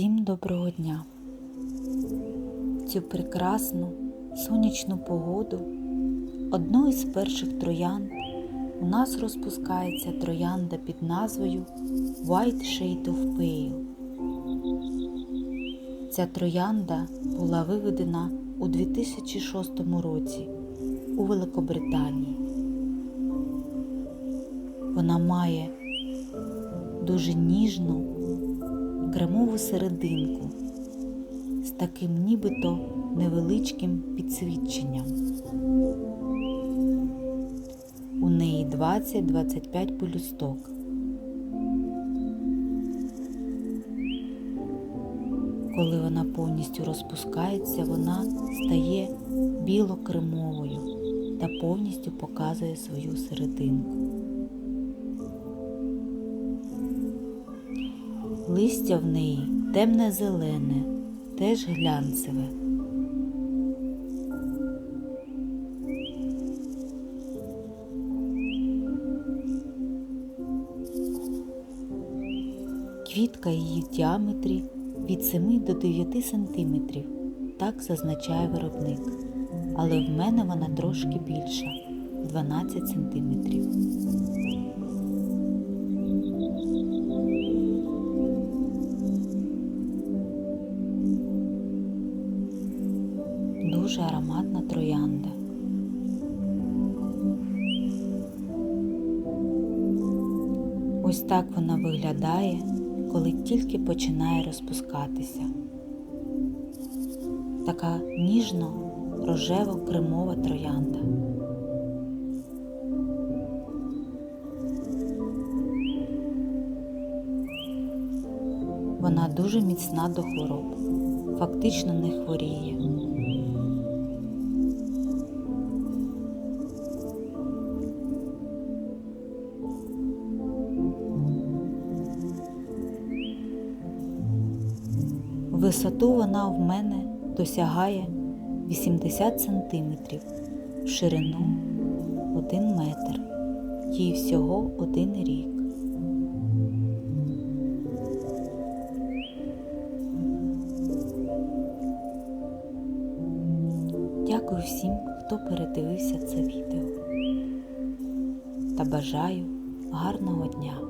Всім доброго дня! Цю прекрасну сонячну погоду одною з перших троянд у нас розпускається троянда під назвою White Shade of Pale. Ця троянда була виведена у 2006 році у Великобританії. Вона має дуже ніжну кремову серединку з таким нібито невеличким підсвіченням. У неї 20-25 пелюсток. Коли вона повністю розпускається, вона стає білокремовою та повністю показує свою серединку. Листя в неї темне зелене, теж глянцеве. Квітка її в діаметрі від 7 до 9 см, так зазначає виробник. Але в мене вона трошки більша 12 см. Дуже ароматна троянда. Ось так вона виглядає, коли тільки починає розпускатися. Така ніжно рожево кремова троянда. Вона дуже міцна до хвороб, фактично не хворіє. Висоту вона в мене досягає 80 см, в ширину 1 метр, їй всього один рік. Дякую всім, хто передивився це відео та бажаю гарного дня!